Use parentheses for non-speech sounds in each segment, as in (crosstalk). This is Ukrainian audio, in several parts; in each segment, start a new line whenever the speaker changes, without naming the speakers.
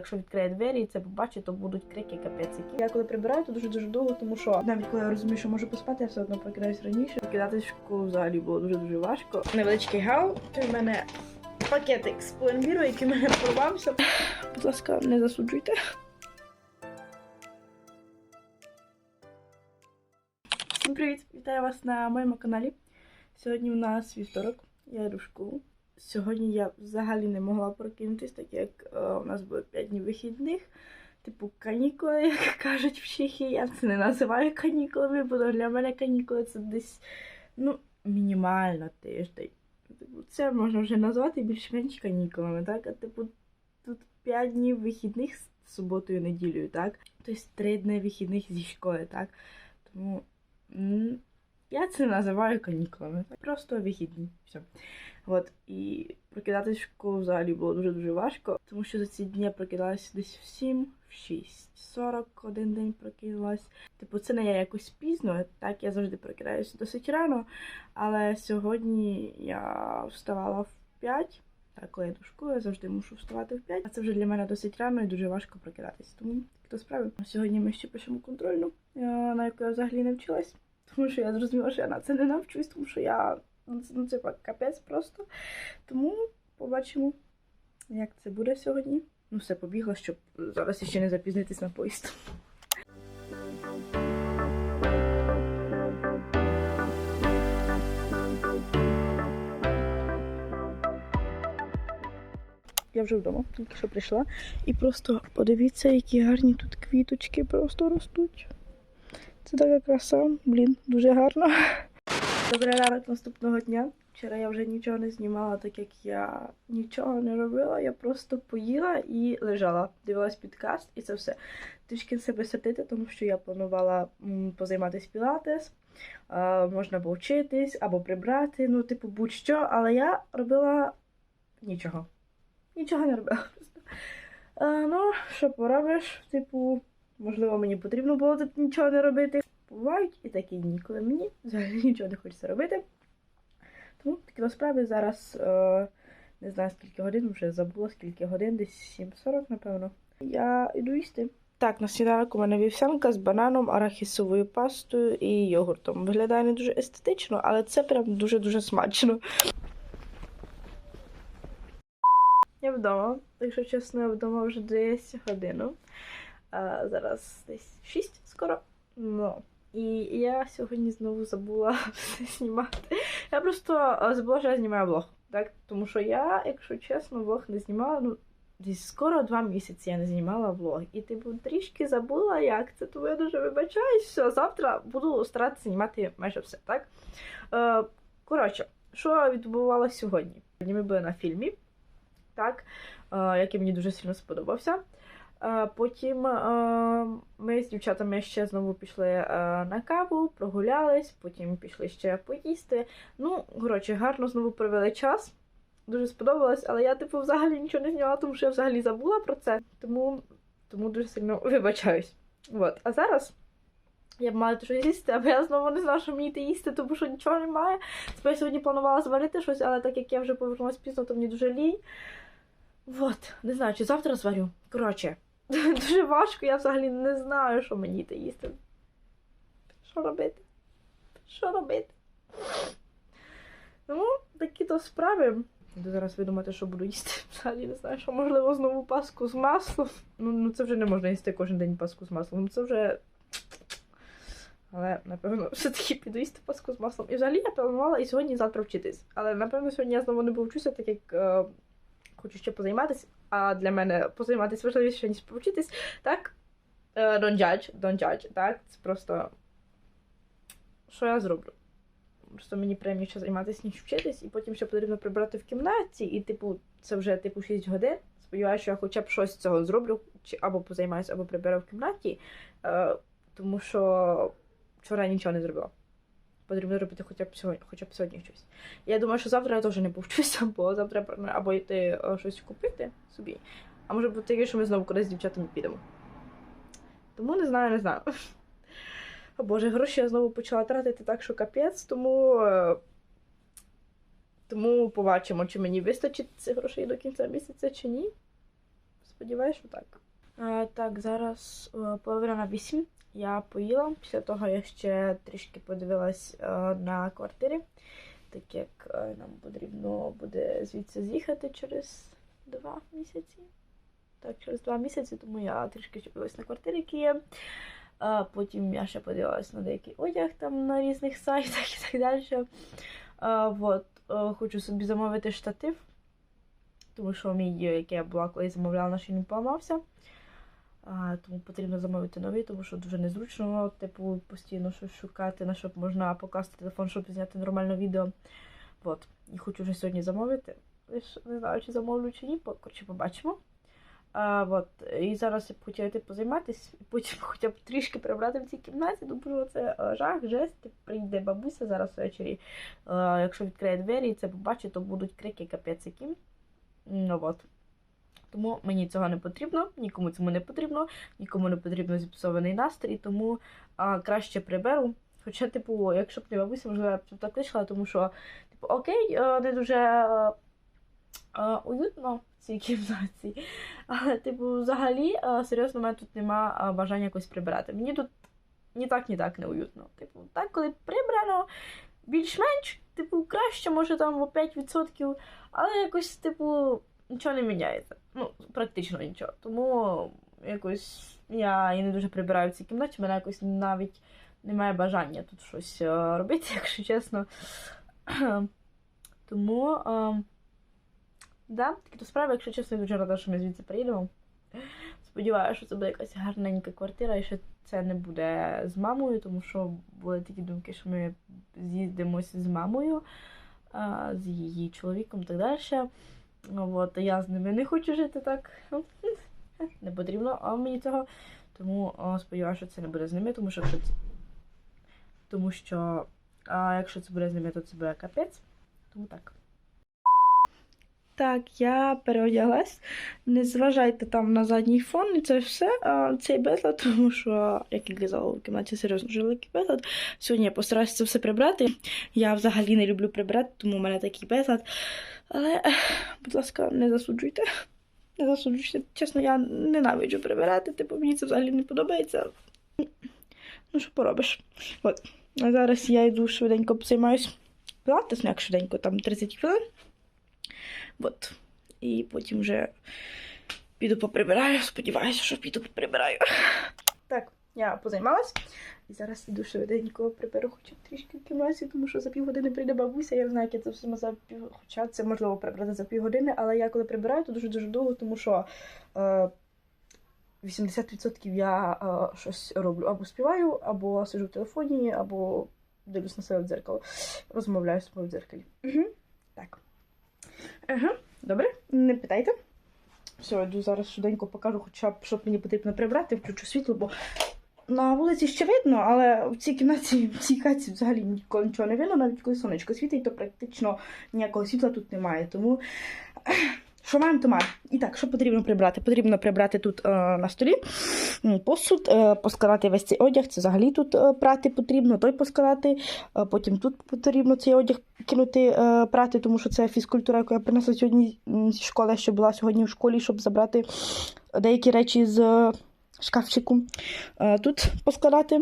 Якщо відкриє двері і це побачить, то будуть крики капець. Я коли прибираю, то дуже дуже довго, тому що навіть коли я розумію, що можу поспати, я все одно прокидаюсь раніше. Прокидатись в школу взагалі було дуже дуже важко. Невеличкий гал. Це в мене пакетик з пломбіру, який мене порвався. Будь ласка, не засуджуйте. Всім привіт! Вітаю вас на моєму каналі. Сьогодні у нас вівторок, я йду в школу. Сьогодні я взагалі не могла прокинутись, так як е, у нас було 5 днів вихідних, типу канікули, (laughs) як кажуть в Чехії. Я це не називаю канікулами, бо для мене канікули це десь ну, мінімально тиждень. Типу, це можна вже назвати більш-менш канікулами, так? А типу, тут 5 днів вихідних з суботою, неділею, так? Тобто 3 дні вихідних зі школи, так? Тому я це називаю канікулами. Просто вихідні. Все. От, і прокидатись в школу взагалі було дуже-дуже важко, тому що за ці дні я прокидалась десь в 7, в 6, 40 один день прокинулась. Типу, це не я якось пізно, так я завжди прокидаюся досить рано. Але сьогодні я вставала в 5. Так, коли я йду в школу, я завжди мушу вставати в 5. А це вже для мене досить рано і дуже важко прокидатись. Тому хто справи. Сьогодні ми ще пишемо контрольну, е, на яку я взагалі не вчилась. (laughs) Тому що я зрозуміла, що я на це не навчусь, тому що я ну це, ну, капець просто. Тому побачимо, як це буде сьогодні. Ну, все побігла, щоб зараз ще не запізнитись на поїзд. Я вже вдома, тільки що прийшла. І просто подивіться, які гарні тут квіточки просто ростуть. Це така краса, блін, дуже гарно. Добрий ранок наступного дня. Вчора я вже нічого не знімала, так як я нічого не робила. Я просто поїла і лежала, дивилась підкаст, і це все. Трішки себе садити, тому що я планувала позайматися пілатес, можна повчитись або прибрати, ну, типу, будь-що, але я робила нічого. Нічого не робила. Просто. Ну, що поробиш, типу, можливо, мені потрібно було тут нічого не робити. Бувають і такі дні, коли мені взагалі (laughs) нічого не хочеться робити. Тому такі то справи зараз е, не знаю скільки годин, вже забула скільки годин, десь 7.40, напевно. Я йду їсти. Так, на сніданок у мене вівсянка з бананом, арахісовою пастою і йогуртом. Виглядає не дуже естетично, але це прям дуже-дуже смачно. Я вдома, якщо чесно, я вдома вже десь годину. А зараз десь 6 скоро. Ну. І я сьогодні знову забула (laughs) все знімати. Я просто е, забула, що я знімаю влог. Так? Тому що я, якщо чесно, влог не знімала. Ну, десь скоро два місяці я не знімала влог. І типу трішки забула, як це. Тому я дуже вибачаюсь. Все, завтра буду старатися знімати майже все, так? Е, коротше, що відбувалося сьогодні? Сьогодні Ми були на фільмі, так, е, який мені дуже сильно сподобався. Потім ми з дівчатами ще знову пішли е, на каву, прогулялись, потім пішли ще поїсти. Ну, коротше, гарно знову провели час. Дуже сподобалось, але я, типу, взагалі нічого не зняла, тому що я взагалі забула про це. Тому, тому дуже сильно (laughs) вибачаюсь. От. А зараз я б мала щось їсти, аби я знову не знала, що мені йти їсти, тому що нічого немає. Тепер я сьогодні планувала зварити щось, але так як я вже повернулася пізно, то мені дуже лінь. От, не знаю, чи завтра зварю. Коротше, (laughs) дуже важко, я взагалі не знаю, що мені йти їсти. Що робити? Що робити? Ну, такі то справи. Буду зараз видумати, що буду їсти. (laughs) Взагалі не знаю, що можливо знову паску з маслом. Ну, ну це вже не можна їсти кожен день паску з маслом. Ну, Це вже. (tsk) Але, напевно, (laughs) все-таки піду їсти паску з маслом. І взагалі я планувала і сьогодні, і завтра вчитись. Але, напевно, сьогодні я знову не повчуся, так як е, хочу ще позайматися. А для мене позайматися важливіше, ніж повчитись. Так? Е, don't judge, don't judge, так? Це просто. Що я зроблю? Просто мені приємніше займатися, ніж вчитись, і потім ще потрібно прибрати в кімнаті, і, типу, це вже типу 6 годин. Сподіваюся, що я хоча б щось цього зроблю, чи або позаймаюся, або приберу в кімнаті. Е, тому що вчора нічого не зробила. Потрібно робити хоча б сьогодні, хоча б сьогодні щось. Я думаю, що завтра я теж не повчуся, бо завтра або йти е, щось купити собі, а може бути таке, що ми знову кудись з дівчатами підемо. Тому не знаю, не знаю. О Боже, гроші я знову почала тратити так, що капець, тому. е, Тому побачимо, чи мені вистачить цих грошей до кінця місяця, чи ні. Сподіваюсь, що так. Е, так, зараз половина на 8. Я поїла. Після того я ще трішки подивилась е, на квартири, так як е, нам потрібно буде звідси з'їхати через два місяці. Так, через два місяці, тому я трішки подивилась на квартири, які є. Потім я ще подивилась на деякий одяг там на різних сайтах і так далі. А, вот, е, хочу собі замовити штатив, тому що мій, який я була, коли замовляла, наш він поламався. Тому потрібно замовити новий, тому що дуже незручно, типу, постійно щось шукати, на щоб можна покласти телефон, щоб зняти нормальне відео. Вот. І хочу вже сьогодні замовити. Лиш не знаю, чи замовлю, чи ні, коротше, побачимо. А, вот. І зараз я б хотіла йти позайматися, і потім (laughs) хоча б трішки прибрати в цій кімнаті, тому що це е, жах, жесть, прийде бабуся зараз ввечері. Е, якщо відкриє двері і це побачить, то будуть крики капець які. Ну, от. Тому мені цього не потрібно, нікому цьому не потрібно, нікому не потрібно зіпсований настрій, тому а, краще приберу. Хоча, типу, якщо б не бабуся, можливо, я б так вийшла, тому що, типу, окей, е, не дуже е, е, уютно в цій кімнаті. Але, типу, взагалі, серйозно, у мене тут нема бажання якось прибирати. Мені тут ні так, ні так не уютно. Типу, так, коли прибрано, більш-менш, типу, краще, може там о 5%, але якось, типу, нічого не міняється. Ну, практично нічого. Тому якось я і не дуже прибираю в цій кімнаті, в мене якось навіть немає бажання тут щось е, робити, (laughs) якщо чесно. (clears throat) Тому, е, да, такі то справи, якщо чесно, я дуже рада, що ми звідси приїдемо. Сподіваюся, що це буде якась гарненька квартира, і що це не буде з мамою, тому що були такі думки, що ми з'їздимося з мамою, з її чоловіком і так далі. Ну, От, я з ними не хочу жити так. (laughs) Не потрібно а мені цього. Тому сподіваюся, що це не буде з ними, тому що тому що а, якщо це буде з ними, то це буде капець. Тому так. Так, я переодяглась. Не зважайте там на задній фон і це все. А, цей безлад, (laughs) тому що, як я казала, в кімнаті серйозно великий безлад. Сьогодні я постараюся це все прибрати. Я взагалі не люблю прибирати, тому в мене такий безлад. Але, будь ласка, не засуджуйте. Не засуджуйте. Чесно, я ненавиджу прибирати, типу мені це взагалі не подобається. Ну, що поробиш? От. А зараз я йду швиденько займаюсь пілатес, ну як швиденько, там 30 хвилин. От. І потім вже піду поприбираю. Сподіваюся, що піду поприбираю. Так, я позаймалась. І зараз іду швиденько приберу хоча б трішки в кімнаті, тому що за півгодини прийде бабуся. Я не знаю, як я це все за пів. Хоча це можливо прибрати за півгодини, але я коли прибираю, то дуже-дуже довго, тому що е, 80% я е, щось роблю. Або співаю, або сиджу в телефоні, або дивлюсь на себе в дзеркало. Розмовляю з собою в дзеркалі. Угу. Так. Ага, добре, не питайте. Все, йду зараз швиденько покажу, хоча б що мені потрібно прибрати, включу світло, бо на вулиці ще видно, але в цій кімнаті, в цій хаті взагалі ніколи нічого не видно, навіть коли сонечко світить, то практично ніякого світла тут немає. Тому (clears throat) що маємо, то маємо. І так, що потрібно прибрати? Потрібно прибрати тут е, на столі посуд, е, поскладати весь цей одяг. Це взагалі тут е, прати потрібно, той поскладати. Е, потім тут потрібно цей одяг кинути е, прати, тому що це фізкультура, яку я принесла сьогодні зі школи, що була сьогодні в школі, щоб забрати деякі речі з шкафчику. Е, тут поскладати.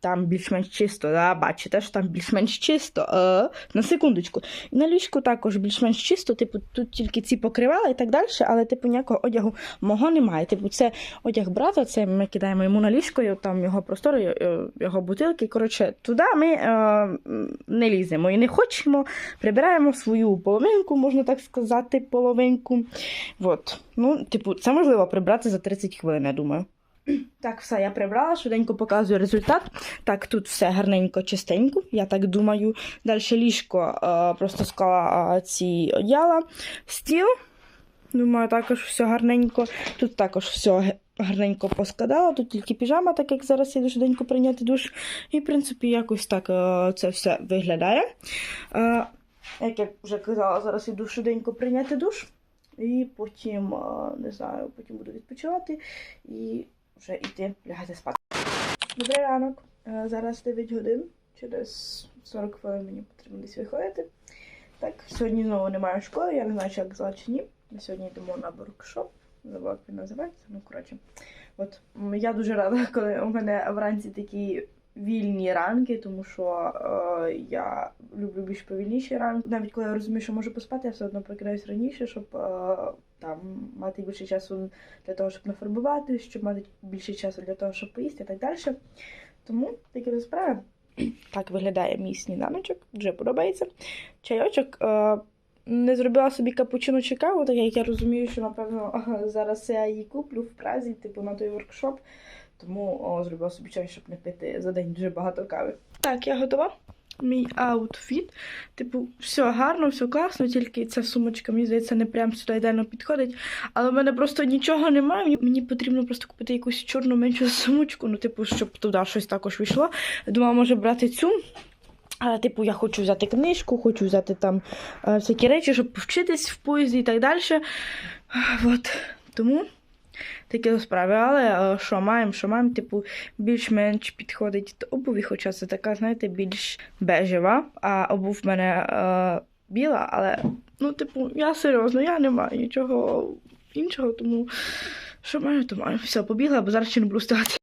Там більш-менш чисто, да? бачите, що там більш-менш чисто. Е, на секундочку. На ліжку також більш-менш чисто, типу, тут тільки ці покривала і так далі, але типу ніякого одягу мого немає. Типу, це одяг брата, це ми кидаємо йому на ліжко, там його простори, його бутилки. Коротше, туди ми е, не ліземо і не хочемо. Прибираємо свою половинку, можна так сказати, половинку. От. Ну, типу, це можливо прибрати за 30 хвилин, я думаю. Так, все, я прибрала, швиденько показую результат. Так, тут все гарненько, чистенько, я так думаю. Далі ліжко е, просто склала е, ці одіяла. Стіл. Думаю, також все гарненько. Тут також все гарненько поскладала. Тут тільки піжама, так як зараз я швиденько прийняти душ. І, в принципі, якось так е, це все виглядає. Е, як я вже казала, зараз іду швиденько прийняти душ. І потім, е, не знаю, потім буду відпочивати і вже йти лягати спати. Добрий ранок. Е, Зараз 9 годин. Через 40 хвилин мені потрібно десь виходити. Так, сьогодні знову немає школи, я не знаю, чи як казала чи ні. Ми сьогодні йдемо на воркшоп. Забула, як він називається. Ну, коротше. От я дуже рада, (laughs) коли у мене вранці такі вільні ранки, тому що е, я люблю більш повільніші ранки. Навіть коли я розумію, що можу поспати, я все одно прокидаюсь раніше, щоб е, там мати більше часу для того, щоб нафарбувати, щоб мати більше часу для того, щоб поїсти і так далі. Тому такі от справи. (clears throat) Так виглядає мій сніданочок, дуже подобається. Чайочок. Е, не зробила собі капучино чи каву, так як я розумію, що напевно (laughs) зараз я її куплю в Празі, типу на той воркшоп. Тому о, зробила собі чай, щоб не пити за день дуже багато кави. Так, я готова. Мій аутфіт. Типу, все гарно, все класно, тільки ця сумочка, мені здається, не прям сюди ідеально підходить. Але в мене просто нічого немає. Мені- потрібно просто купити якусь чорну меншу сумочку, ну, типу, щоб туди щось також війшло. Думала, може брати цю. Але, типу, я хочу взяти книжку, хочу взяти там е, всякі речі, щоб повчитись в поїзді і так далі. От. Тому такі справи. Але е, що маємо, що маємо, типу, більш-менш підходить до обуві, хоча це така, знаєте, більш бежева, а обув в мене е, біла, але, ну, типу, я серйозно, я не маю нічого іншого, тому що маю, то маю. Все, побігла, бо зараз ще не буду встигати.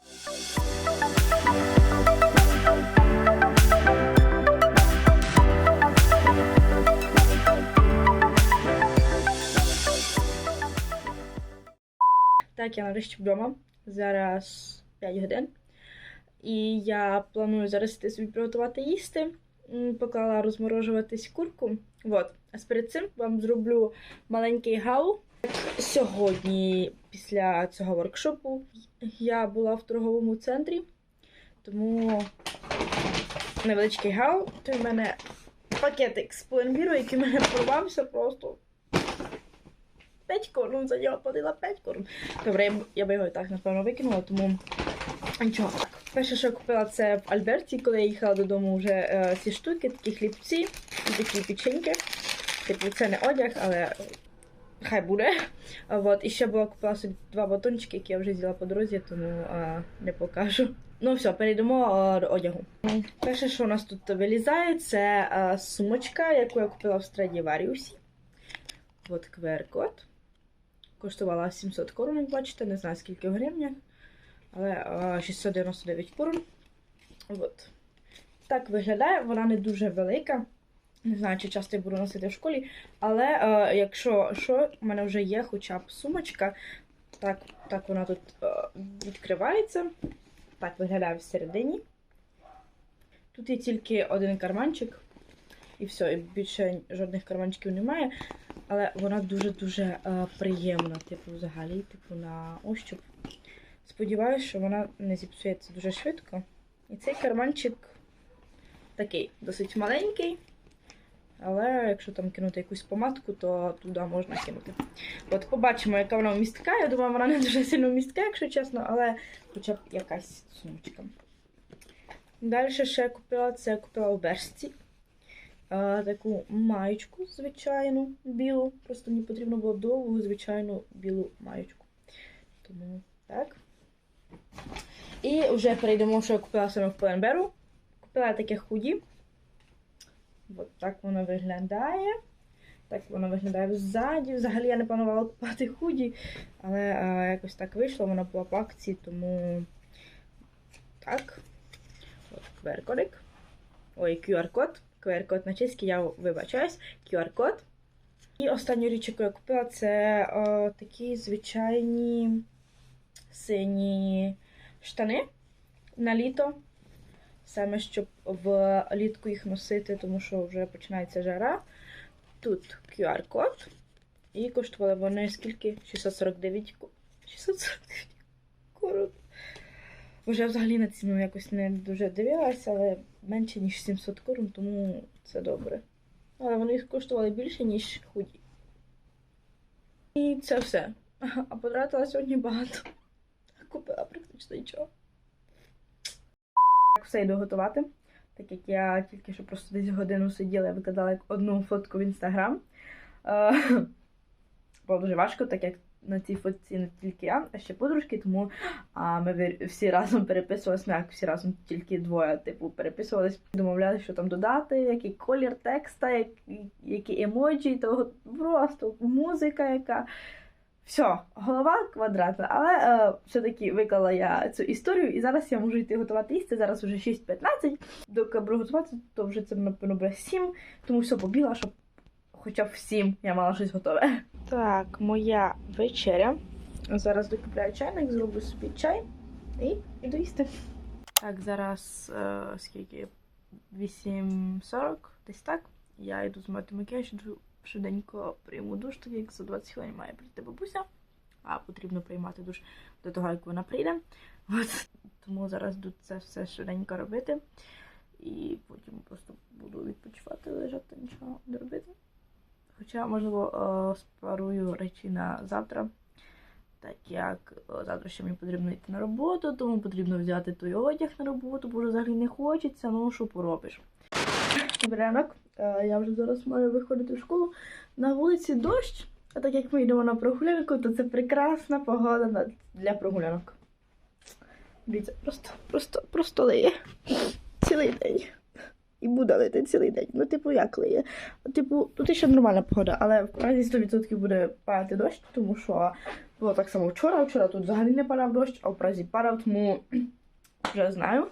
Так, я нарешті вдома. Зараз 5 годин. І я планую зараз іти собі приготувати їсти. Поклала розморожуватись курку. Вот. А перед цим вам зроблю маленький гау. Сьогодні, після цього воркшопу, я була в торговому центрі, тому невеличкий гау. Це в мене пакетик з пломбіру, який в мене порвався просто 5 корун, за нього платила 5 корун. Добре, я, би його і так, напевно, викинула, тому нічого так. Перше, що я купила, це в Альберті, коли я їхала додому вже е, ці штуки, такі хлібці такі печеньки. Типу, це не одяг, але хай буде. А. І ще була купила собі два батончики, які я вже з'їла по дорозі, тому е, не покажу. Ну все, перейдемо е, до одягу. Перше, що у нас тут вилізає, це е, сумочка, яку я купила в Страдіваріусі. От QR-код. Коштувала 700 корон, як бачите, не знаю скільки в гривнях, але 699 корон. От. Так виглядає, вона не дуже велика. Не знаю, чи часто я буду носити в школі, але е, якщо що, в мене вже є хоча б сумочка. Так, так вона тут е, відкривається. Так виглядає всередині. Тут є тільки один карманчик, і все, і більше жодних карманчиків немає. Але вона дуже-дуже е, приємна, типу, взагалі, типу, на ощуп. Сподіваюсь, що вона не зіпсується дуже швидко. І цей карманчик такий, досить маленький. Але якщо там кинути якусь помадку, то туди можна кинути. От побачимо, яка вона вмістка. Я думаю, вона не дуже сильно вмістка, якщо чесно, але хоча б якась сумочка. Далі ще я купила це я купила у Бершці. А, таку маєчку звичайну білу. Просто мені потрібно було довгу, звичайну білу маєчку. Тому так. І вже перейдемо, що я купила саме в Пленберу. Купила таке худі. От так воно виглядає. Так воно виглядає ззаді. Взагалі я не планувала купувати худі, але а, якось так вийшло, воно була по акції, тому так. От QR-кодик. Ой, QR-код. QR-код на чеський, я вибачаюсь. QR-код. І останню річ, яку я купила, це о, такі звичайні сині штани на літо. Саме щоб влітку їх носити, тому що вже починається жара. Тут QR-код. І коштували вони скільки? 649 ко- 649 корон. Вже взагалі на ціну якось не дуже дивилася, але менше, ніж 700 корон, тому це добре. Але вони коштували більше, ніж худі. І це все. А потратила сьогодні багато. Купила практично нічого. Все йду готувати. Так як я тільки що просто десь годину сиділа, я викладала одну фотку в інстаграм. Е, (laughs) Було дуже важко, так як на цій фотці не тільки я, а ще подружки, тому а, ми всі разом переписувалися, ну як всі разом тільки двоє, типу, переписувались, домовлялися, що там додати, який колір текста, як, які емоджі, того просто музика, яка. Все, голова квадратна, але е, все-таки виклала я цю історію, і зараз я можу йти готувати їсти. Зараз вже 6.15. Доки буду готувати, то вже це напевно буде 7, тому все побігла, щоб хоча б в 7 я мала щось готове. Так, моя вечеря. Зараз докупляю чайник, зроблю собі чай і іду їсти. Так, зараз е, скільки? 8.40, десь так. Я йду з мати макіяж, швиденько прийму душ, так як за 20 хвилин має прийти бабуся, а потрібно приймати душ до того, як вона прийде. От. Тому зараз йду це все швиденько робити. І потім просто буду відпочивати, лежати, нічого не робити. Хоча, можливо, е, спарую речі на завтра, так як е, завтра ще мені потрібно йти на роботу, тому потрібно взяти той одяг на роботу, бо вже взагалі не хочеться, ну що поробиш. Добрий ранок. Е, Я вже зараз маю виходити в школу. На вулиці дощ, а так як ми йдемо на прогулянку, то це прекрасна погода для прогулянок. Дивіться, просто, просто, просто лиє. Цілий день. І буде лити цілий день. Ну, типу, як лиє? Типу, тут ще нормальна погода, але в разі 100% буде падати дощ, тому що було так само вчора. Вчора тут взагалі не падав дощ, а в Празі падав, тому (clears throat) вже знаю.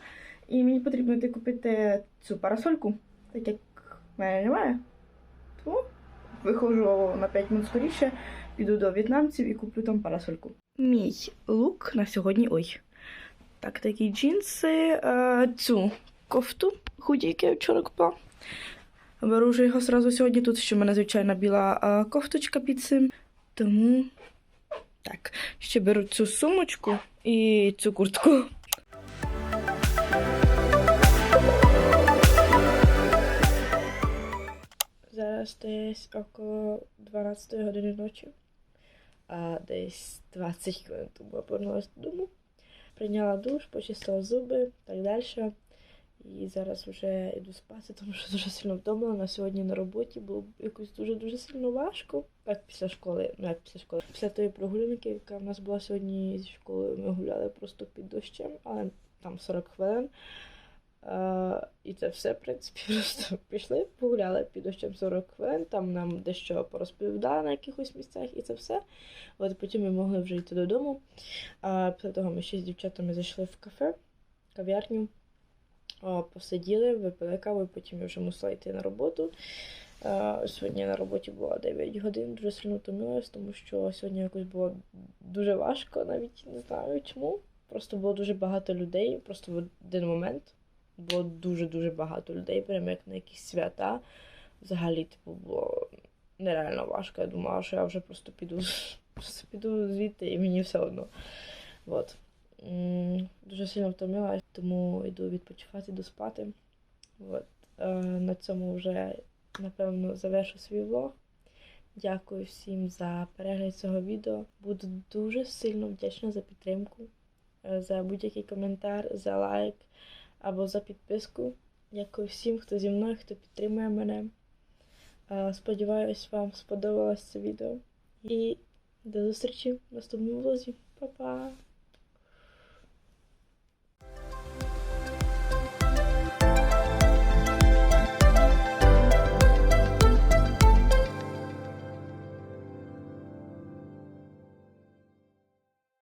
І мені потрібно йти купити цю парасольку, так як в мене немає. Тому виходжу на 5 минут скоріше, піду до в'єтнамців і куплю там парасольку. Мій лук на сьогодні. Ой. Так, такі джинси, е, цю кофту, худі, яку я вчора купила. Беру вже його зразу сьогодні. Тут ще в мене звичайна біла кофточка під цим. Тому так, ще беру цю сумочку і цю куртку. Зараз десь около 12 години ночі, а десь 20 хвилин тому я повернулася додому. Прийняла душ, почистила зуби так далі. І зараз вже йду спати, тому що дуже сильно втомлена. Сьогодні на роботі було якось дуже-дуже сильно важко. Так, після школи, ну як після школи. Після тої прогулянки, яка в нас була сьогодні зі школи, ми гуляли просто під дощем, але там 40 хвилин. Е, і це все, в принципі, (laughs) просто пішли, погуляли під дощем 40 хвилин, там нам дещо порозповідали на якихось місцях і це все. От потім ми могли вже йти додому. А після того ми ще з дівчатами зайшли в кафе, кав'ярню, посиділи, випили каву, потім я вже мусила йти на роботу. Сьогодні на роботі була 9 годин, дуже сильно втомилась, тому що сьогодні якось було дуже важко, навіть не знаю чому. Просто було дуже багато людей, просто в один момент було дуже-дуже багато людей, прямо як на якісь свята. Взагалі, типу, було нереально важко. Я думала, що я вже просто піду, просто (laughs) піду звідти і мені все одно. От. Дуже сильно втомилась, тому йду відпочивати, йду спати. От. Е, На цьому вже, напевно, завершу свій влог. Дякую всім за перегляд цього відео. Буду дуже сильно вдячна за підтримку, е, за будь-який коментар, за лайк або за підписку. Дякую всім, хто зі мною, хто підтримує мене. Е, Сподіваюсь, вам сподобалось це відео. І до зустрічі в наступному влозі. Па-па!